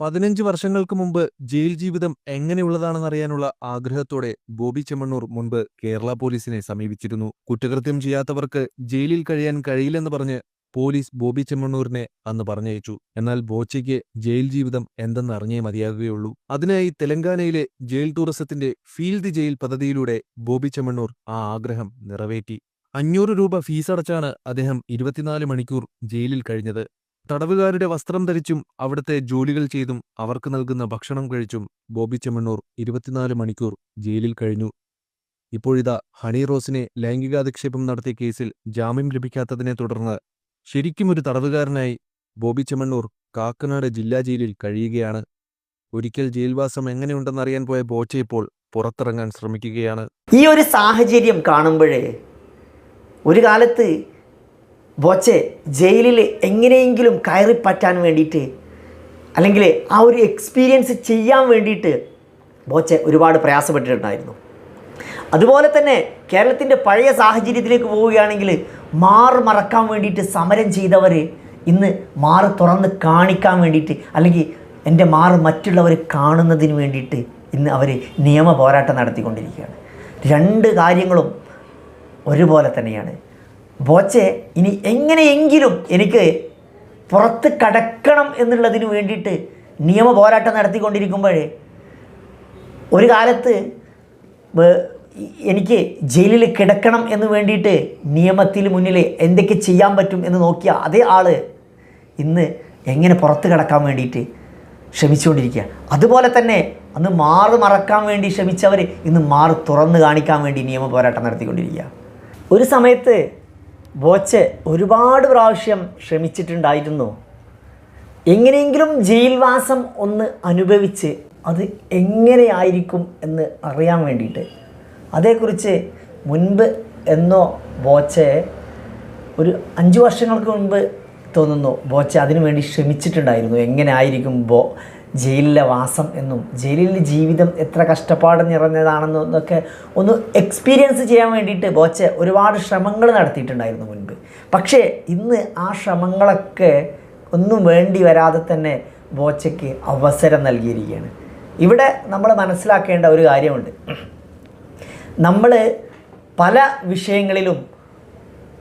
പതിനഞ്ച് വർഷങ്ങൾക്ക് മുമ്പ് ജയിൽ ജീവിതം എങ്ങനെയുള്ളതാണെന്നറിയാനുള്ള ആഗ്രഹത്തോടെ ബോബി ചെമ്മണ്ണൂർ മുൻപ് കേരള പോലീസിനെ സമീപിച്ചിരുന്നു. കുറ്റകൃത്യം ചെയ്യാത്തവർക്ക് ജയിലിൽ കഴിയാൻ കഴിയില്ലെന്ന് പറഞ്ഞ് പോലീസ് ബോബി ചെമ്മണ്ണൂരിനെ അന്ന് പറഞ്ഞയച്ചു. എന്നാൽ ബോച്ചയ്ക്ക് ജയിൽ ജീവിതം എന്തെന്ന് അറിഞ്ഞേ മതിയാകുകയുള്ളൂ. അതിനായി തെലങ്കാനയിലെ ജയിൽ ടൂറിസത്തിന്റെ ഫീൽഡ് ജയിൽ പദ്ധതിയിലൂടെ ബോബി ചെമ്മണ്ണൂർ ആ ആഗ്രഹം നിറവേറ്റി. അഞ്ഞൂറ് രൂപ ഫീസടച്ചാണ് അദ്ദേഹം ഇരുപത്തിനാല് മണിക്കൂർ ജയിലിൽ കഴിഞ്ഞത്. തടവുകാരുടെ വസ്ത്രം ധരിച്ചും അവിടുത്തെ ജോലികൾ ചെയ്തും അവർക്ക് നൽകുന്ന ഭക്ഷണം കഴിച്ചും ബോബി ചെമ്മണ്ണൂർ ഇരുപത്തിനാല് മണിക്കൂർ ജയിലിൽ കഴിഞ്ഞു. ഇപ്പോഴിതാ ഹണി റോസിനെ ലൈംഗികാധിക്ഷേപം നടത്തിയ കേസിൽ ജാമ്യം ലഭിക്കാത്തതിനെ തുടർന്ന് ശരിക്കും ഒരു തടവുകാരനായി ബോബി ചെമ്മണ്ണൂർ കാക്കനാട് ജില്ലാ ജയിലിൽ കഴിയുകയാണ്. ഒരിക്കൽ ജയിൽവാസം എങ്ങനെയുണ്ടെന്നറിയാൻ പോയ ബോച്ച ഇപ്പോൾ പുറത്തിറങ്ങാൻ ശ്രമിക്കുകയാണ്. ഈ ഒരു സാഹചര്യം കാണുമ്പോഴേ ഒരു കാലത്ത് ബോച്ചെ ജയിലിൽ എങ്ങനെയെങ്കിലും കയറി പറ്റാൻ വേണ്ടിയിട്ട് അല്ലെങ്കിൽ ആ ഒരു എക്സ്പീരിയൻസ് ചെയ്യാൻ വേണ്ടിയിട്ട് ബോച്ചെ ഒരുപാട് പ്രയാസപ്പെട്ടിട്ടുണ്ടായിരുന്നു. അതുപോലെ തന്നെ കേരളത്തിന്റെ പഴയ സാഹചര്യത്തിലേക്ക് പോവുകയാണെങ്കിൽ മാറ് മറക്കാൻ വേണ്ടിയിട്ട് സമരം ചെയ്തവർ ഇന്ന് മാറ് തുറന്ന് കാണിക്കാൻ വേണ്ടിയിട്ട് അല്ലെങ്കിൽ എന്റെ മാറ് മറ്റുള്ളവർ കാണുന്നതിന് വേണ്ടിയിട്ട് ഇന്ന് അവർ നിയമ പോരാട്ടം നടത്തിക്കൊണ്ടിരിക്കുകയാണ്. രണ്ട് കാര്യങ്ങളും ഒരുപോലെ തന്നെയാണ്. ബോച്ചെ ഇനി എങ്ങനെയെങ്കിലും എനിക്ക് പുറത്ത് കടക്കണം എന്നുള്ളതിന് വേണ്ടിയിട്ട് നിയമ പോരാട്ടം നടത്തിക്കൊണ്ടിരിക്കുമ്പോഴേ ഒരു കാലത്ത് എനിക്ക് ജയിലിൽ കിടക്കണം എന്ന് വേണ്ടിയിട്ട് നിയമത്തിന് മുന്നിൽ എന്തൊക്കെ ചെയ്യാൻ പറ്റും എന്ന് നോക്കിയ അതേ ആൾ ഇന്ന് എങ്ങനെ പുറത്ത് കിടക്കാൻ വേണ്ടിയിട്ട് ശ്രമിച്ചുകൊണ്ടിരിക്കുക. അതുപോലെ തന്നെ അന്ന് മാറ് മറക്കാൻ വേണ്ടി ശ്രമിച്ചവർ ഇന്ന് മാറ് തുറന്ന് കാണിക്കാൻ വേണ്ടി നിയമ പോരാട്ടം നടത്തിക്കൊണ്ടിരിക്കുക. ഒരു സമയത്ത് ബോച്ച് ഒരുപാട് പ്രാവശ്യം ശ്രമിച്ചിട്ടുണ്ടായിരുന്നു. എങ്ങനെയെങ്കിലും ജയിൽവാസം ഒന്ന് അനുഭവിച്ച് അത് എങ്ങനെയായിരിക്കും എന്ന് അറിയാൻ വേണ്ടിയിട്ട്. അതേക്കുറിച്ച് മുൻപ് എന്നോ ബോച്ചെ ഒരു അഞ്ച് വർഷങ്ങൾക്ക് മുൻപ് തോന്നുന്നു ബോച്ച അതിനു വേണ്ടി ശ്രമിച്ചിട്ടുണ്ടായിരുന്നു. എങ്ങനെ ആയിരിക്കും ബോ ജയിലിലെ വാസം എന്നും ജയിലിലെ ജീവിതം എത്ര കഷ്ടപ്പാട് നിറഞ്ഞതാണെന്നും എന്നൊക്കെ ഒന്ന് എക്സ്പീരിയൻസ് ചെയ്യാൻ വേണ്ടിയിട്ട് ബോച്ച ഒരുപാട് ശ്രമങ്ങൾ നടത്തിയിട്ടുണ്ടായിരുന്നു മുൻപ്. പക്ഷേ ഇന്ന് ആ ശ്രമങ്ങളൊക്കെ ഒന്നും വേണ്ടി വരാതെ തന്നെ ബോച്ചയ്ക്ക് അവസരം നൽകിയിരിക്കുകയാണ്. ഇവിടെ നമ്മൾ മനസ്സിലാക്കേണ്ട ഒരു കാര്യമുണ്ട്. നമ്മൾ പല വിഷയങ്ങളിലും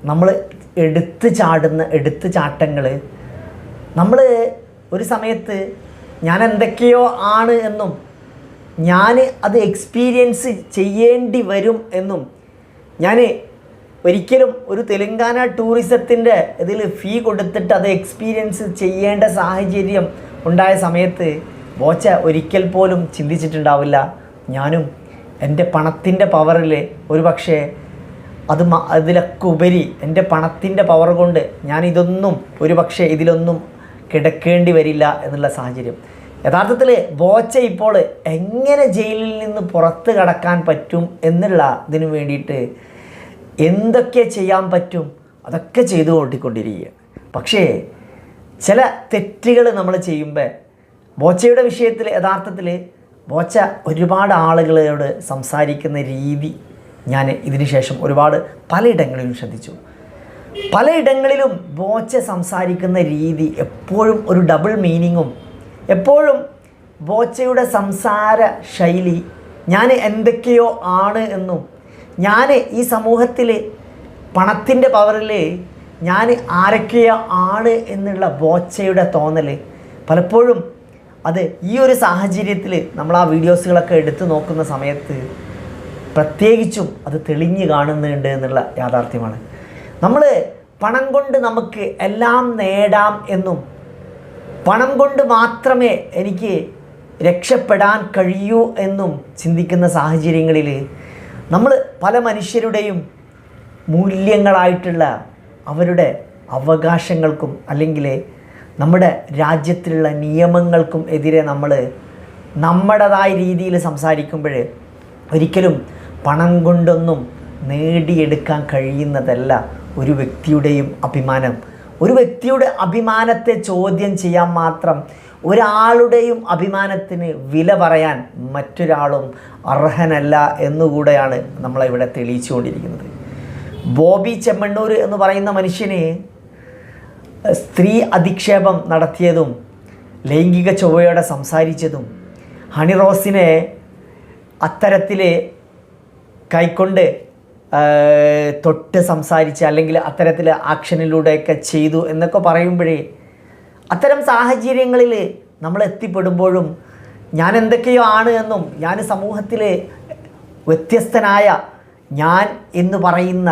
നമ്മൾ എടുത്ത് ചാടുന്ന എടുത്ത് ചാട്ടങ്ങൾ നമ്മൾ ഒരു സമയത്ത് ഞാൻ എന്തൊക്കെയോ ആണ് എന്നും ഞാൻ അത് എക്സ്പീരിയൻസ് ചെയ്യേണ്ടി വരും എന്നും ഞാൻ ഒരിക്കലും ഒരു തെലുങ്കാന ടൂറിസത്തിന്റെ ഇതിൽ ഫീ കൊടുത്തിട്ട് അത് എക്സ്പീരിയൻസ് ചെയ്യേണ്ട സാഹചര്യം ഉണ്ടായ സമയത്ത് ബോച്ച ഒരിക്കൽ പോലും ചിന്തിച്ചിട്ടുണ്ടാവില്ല. ഞാനും എന്റെ പണത്തിന്റെ പവറിൽ ഒരു പക്ഷേ അത് അതിലൊക്കെ ഉപരി എന്റെ പണത്തിന്റെ പവർ കൊണ്ട് ഞാൻ ഇതൊന്നും ഒരു പക്ഷേ ഇതിലൊന്നും കിടക്കേണ്ടി വരില്ല എന്നുള്ള സാഹചര്യം. യഥാർത്ഥത്തിൽ ബോച്ച ഇപ്പോൾ എങ്ങനെ ജയിലിൽ നിന്ന് പുറത്ത് കടക്കാൻ പറ്റും എന്നുള്ള ഇതിനു വേണ്ടിയിട്ട് എന്തൊക്കെ ചെയ്യാൻ പറ്റും അതൊക്കെ ചെയ്തു കൊണ്ടിക്കൊണ്ടിരിക്കുകയാണ് പക്ഷേ ചില തെറ്റുകൾ നമ്മൾ ചെയ്യുമ്പോൾ ബോച്ചയുടെ വിഷയത്തിൽ യഥാർത്ഥത്തിൽ ബോച്ച ഒരുപാട് ആളുകളോട് സംസാരിക്കുന്ന രീതി ഞാൻ ഇതിനുശേഷം ഒരുപാട് പലയിടങ്ങളിലും ശ്രദ്ധിച്ചു. പലയിടങ്ങളിലും ബോച്ച സംസാരിക്കുന്ന രീതി എപ്പോഴും ഒരു ഡബിൾ മീനിങ്ങും എപ്പോഴും ബോച്ചയുടെ സംസാര ശൈലി ഞാൻ എന്തൊക്കെയോ ആണ് എന്നും ഞാൻ ഈ സമൂഹത്തിൽ പണത്തിന്റെ പവറിൽ ഞാൻ ആരൊക്കെയോ ആണ് എന്നുള്ള ബോച്ചയുടെ തോന്നൽ പലപ്പോഴും അത് ഈ ഒരു സാഹചര്യത്തിൽ നമ്മൾ ആ വീഡിയോസുകളൊക്കെ എടുത്തു നോക്കുന്ന സമയത്ത് പ്രത്യേകിച്ചും അത് തെളിഞ്ഞു കാണുന്നുണ്ട് എന്നുള്ള യാഥാർത്ഥ്യമാണ്. നമ്മൾ പണം കൊണ്ട് നമുക്ക് എല്ലാം നേടാം എന്നും പണം കൊണ്ട് മാത്രമേ എനിക്ക് രക്ഷപ്പെടാൻ കഴിയൂ എന്നും ചിന്തിക്കുന്ന സാഹചര്യങ്ങളിൽ നമ്മൾ പല മനുഷ്യരുടെയും മൂല്യങ്ങളായിട്ടുള്ള അവരുടെ അവകാശങ്ങൾക്കും അല്ലെങ്കിൽ നമ്മുടെ രാജ്യത്തിലുള്ള നിയമങ്ങൾക്കും എതിരെ നമ്മൾ നമ്മുടേതായ രീതിയിൽ സംസാരിക്കുമ്പോൾ ഒരിക്കലും പണം കൊണ്ടൊന്നും നേടിയെടുക്കാൻ കഴിയുന്നതല്ല. ഒരു വ്യക്തിയുടെയും അഭിമാനം. ഒരു വ്യക്തിയുടെ അഭിമാനത്തെ ചോദ്യം ചെയ്യാൻ മാത്രം ഒരാളുടെയും അഭിമാനത്തിന് വില പറയാൻ മറ്റൊരാളും അർഹനല്ല എന്നുകൂടെയാണ് നമ്മളിവിടെ തെളിയിച്ചുകൊണ്ടിരിക്കുന്നത്. ബോബി ചെമ്മണ്ണൂർ എന്ന് പറയുന്ന മനുഷ്യന് സ്ത്രീ അധിക്ഷേപം നടത്തിയതും ലൈംഗിക ചൊവ്വയോടെ സംസാരിച്ചതും ഹണി റോസിനെ അത്തരത്തിൽ കൈക്കൊണ്ട് തൊട്ട് സംസാരിച്ച് അല്ലെങ്കിൽ അത്തരത്തിൽ ആക്ഷനിലൂടെയൊക്കെ ചെയ്തു എന്നൊക്കെ പറയുമ്പോഴേ അത്തരം സാഹചര്യങ്ങളിൽ നമ്മൾ എത്തിപ്പെടുമ്പോഴും ഞാൻ എന്തൊക്കെയോ ആണ് എന്നും ഞാൻ സമൂഹത്തിൽ വ്യത്യസ്തനായ ഞാൻ എന്ന് പറയുന്ന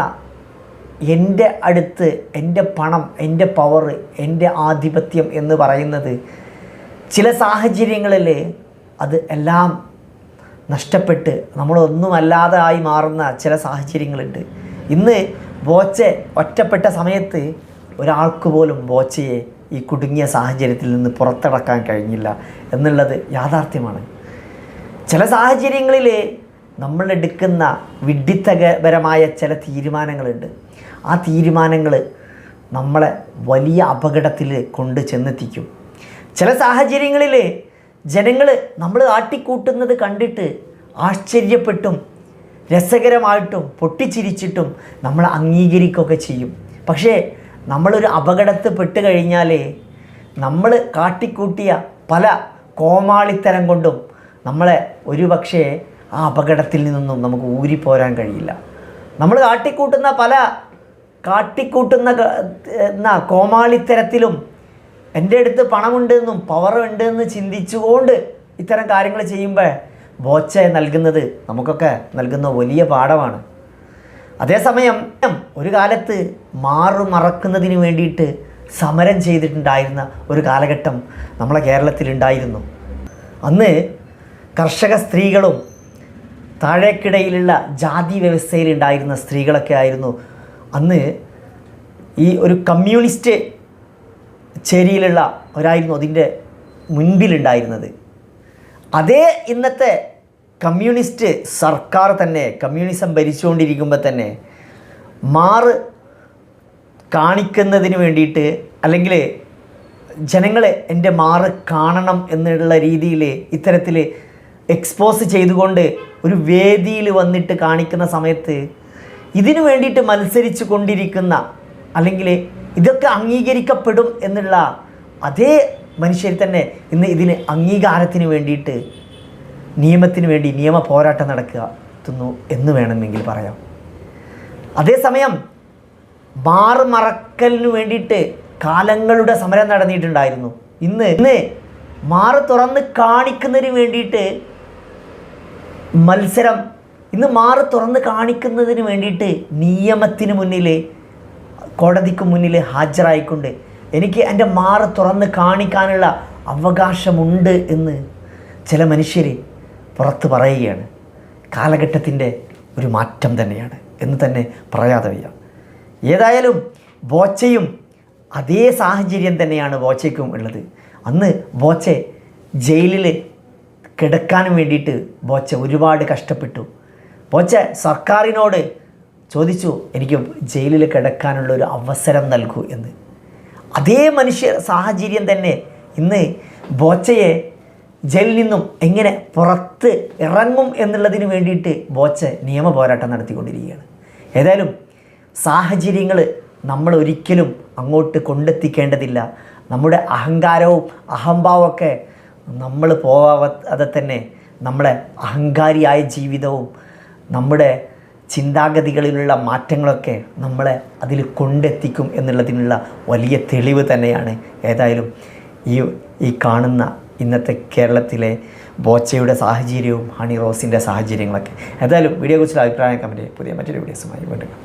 എന്റെ അടുത്ത് എന്റെ പണം എന്റെ പവർ എന്റെ ആധിപത്യം എന്ന് പറയുന്നത് ചില സാഹചര്യങ്ങളിൽ അത് എല്ലാം നഷ്ടപ്പെട്ട് നമ്മളൊന്നുമല്ലാതെ ആയി മാറുന്ന ചില സാഹചര്യങ്ങളുണ്ട്. ഇന്ന് ബോച്ചെ ഒറ്റപ്പെട്ട സമയത്ത് ഒരാൾക്ക് പോലും ബോച്ചയെ ഈ കുടുങ്ങിയ സാഹചര്യത്തിൽ നിന്ന് പുറത്തടക്കാൻ കഴിഞ്ഞില്ല എന്നുള്ളത് യാഥാർത്ഥ്യമാണ്. ചില സാഹചര്യങ്ങളിൽ നമ്മളെടുക്കുന്ന വിഡ്ഢിത്തപരമായ ചില തീരുമാനങ്ങളുണ്ട്. ആ തീരുമാനങ്ങൾ നമ്മളെ വലിയ അപകടത്തിൽ കൊണ്ട് ചെന്നെത്തിക്കും ചില സാഹചര്യങ്ങളിൽ ജനങ്ങൾ നമ്മൾ ആട്ടിക്കൂട്ടുന്നത് കണ്ടിട്ട് ആശ്ചര്യപ്പെട്ടും രസകരമായിട്ടും പൊട്ടിച്ചിരിച്ചിട്ടും നമ്മൾ അംഗീകരിക്കുകയൊക്കെ ചെയ്യും. പക്ഷേ നമ്മളൊരു അപകടത്തിൽ പെട്ട് കഴിഞ്ഞാൽ നമ്മൾ കാട്ടിക്കൂട്ടിയ പല കോമാളിത്തരം കൊണ്ടും നമ്മളെ ഒരുപക്ഷേ ആ അപകടത്തിൽ നിന്നും നമുക്ക് ഊരിപ്പോരാൻ കഴിയില്ല. നമ്മൾ കാട്ടിക്കൂട്ടുന്ന പല കാട്ടിക്കൂട്ടുന്ന കോമാളിത്തരത്തിലും എന്റെ അടുത്ത് പണമുണ്ടെന്നും പവർ ഉണ്ടെന്ന് ചിന്തിച്ചുകൊണ്ട് ഇത്തരം കാര്യങ്ങൾ ചെയ്യുമ്പോൾ ബോച്ച നൽകുന്നത് നമുക്കൊക്കെ നൽകുന്ന വലിയ പാഠമാണ്. അതേസമയം ഒരു കാലത്ത് മാറു മറക്കുന്നതിന് വേണ്ടിയിട്ട് സമരം ചെയ്തിട്ടുണ്ടായിരുന്ന ഒരു കാലഘട്ടം നമ്മളെ കേരളത്തിലുണ്ടായിരുന്നു അന്ന് കർഷക സ്ത്രീകളും താഴേക്കിടയിലുള്ള ജാതി വ്യവസ്ഥയിലുണ്ടായിരുന്ന സ്ത്രീകളൊക്കെ ആയിരുന്നു. അന്ന് ഈ ഒരു കമ്മ്യൂണിസ്റ്റ് ചേരിയിലുള്ള ഒരായിരുന്നു അതിന്റെ മുൻപിലുണ്ടായിരുന്നത്. അതേ ഇന്നത്തെ കമ്മ്യൂണിസ്റ്റ് സർക്കാർ തന്നെ കമ്മ്യൂണിസം ഭരിച്ചുകൊണ്ടിരിക്കുമ്പോൾ തന്നെ മാറ് കാണിക്കുന്നതിന് വേണ്ടിയിട്ട് അല്ലെങ്കിൽ ജനങ്ങളെ എന്റെ മാറ് കാണണം എന്നുള്ള രീതിയിൽ ഇത്തരത്തിൽ എക്സ്പോസ് ചെയ്തുകൊണ്ട് ഒരു വേദിയിൽ വന്നിട്ട് കാണിക്കുന്ന സമയത്ത് ഇതിനു വേണ്ടിയിട്ട് മത്സരിച്ചു കൊണ്ടിരിക്കുന്ന അല്ലെങ്കിൽ ഇതൊക്കെ അംഗീകരിക്കപ്പെടും എന്നുള്ള അതേ മനുഷ്യരിൽ തന്നെ ഇന്ന് ഇതിന് അംഗീകാരത്തിന് വേണ്ടിയിട്ട് നിയമത്തിന് വേണ്ടി നിയമ പോരാട്ടം നടക്കുക തുന്നു എന്ന് വേണമെങ്കിൽ പറയാം. അതേസമയം മാറുമറക്കലിന് വേണ്ടിയിട്ട് കാലങ്ങളുടെ സമരം നടന്നിട്ടുണ്ടായിരുന്നു. ഇന്ന് ഇന്ന് മാറ് തുറന്ന് കാണിക്കുന്നതിന് വേണ്ടിയിട്ട് മത്സരം ഇന്ന് മാറ് തുറന്ന് കാണിക്കുന്നതിന് വേണ്ടിയിട്ട് നിയമത്തിന് മുന്നിൽ കോടതിക്ക് മുന്നിൽ ഹാജരായിക്കൊണ്ട് എനിക്ക് എന്റെ മാറ് തുറന്ന് കാണിക്കാനുള്ള അവകാശമുണ്ട് എന്ന് ചില മനുഷ്യർ പുറത്ത് പറയുകയാണ്. കാലഘട്ടത്തിന്റെ ഒരു മാറ്റം തന്നെയാണ് എന്ന് തന്നെ പറയാതെ വയ്യ. ഏതായാലും ബോച്ചയും അതേ സാഹചര്യം തന്നെയാണ് ബോച്ചയ്ക്കും ഉള്ളത്. അന്ന് ബോച്ചെ ജയിലിൽ കിടക്കാനും വേണ്ടിയിട്ട് ബോച്ച ഒരുപാട് കഷ്ടപ്പെട്ടു. ബോച്ച സർക്കാരിനോട് ചോദിച്ചു എനിക്ക് ജയിലിൽ കിടക്കാനുള്ള ഒരു അവസരം നൽകൂ എന്ന്. അതേ മനുഷ്യ സാഹചര്യം തന്നെ. ഇന്ന് ബോച്ചയെ ജയിലിൽ നിന്നും എങ്ങനെ പുറത്ത് ഇറങ്ങും എന്നുള്ളതിന് വേണ്ടിയിട്ട് ബോച്ച നിയമ പോരാട്ടം നടത്തിക്കൊണ്ടിരിക്കുകയാണ്. ഏതായാലും സാഹചര്യങ്ങൾ നമ്മൾ ഒരിക്കലും അങ്ങോട്ട് കൊണ്ടെത്തിക്കേണ്ടതില്ല. നമ്മുടെ അഹങ്കാരവും അഹംഭാവമൊക്കെ നമ്മൾ പോവാതെ തന്നെ നമ്മുടെ അഹങ്കാരിയായ ജീവിതവും നമ്മുടെ ചിന്താഗതികളിലുള്ള മാറ്റങ്ങളൊക്കെ നമ്മളെ അതിൽ കൊണ്ടെത്തിക്കും എന്നുള്ളതിനുള്ള വലിയ തെളിവ് തന്നെയാണ് ഏതായാലും ഈ ഈ കാണുന്ന ഇന്നത്തെ കേരളത്തിലെ ബോച്ചയുടെ സാഹചര്യവും ഹണി റോസിന്റെ സാഹചര്യങ്ങളൊക്കെ ഏതായാലും വീഡിയോയെക്കുറിച്ചുള്ള അഭിപ്രായം കമന്റ് പുതിയ മറ്റൊരു വീഡിയോസുമായി വീണ്ടും.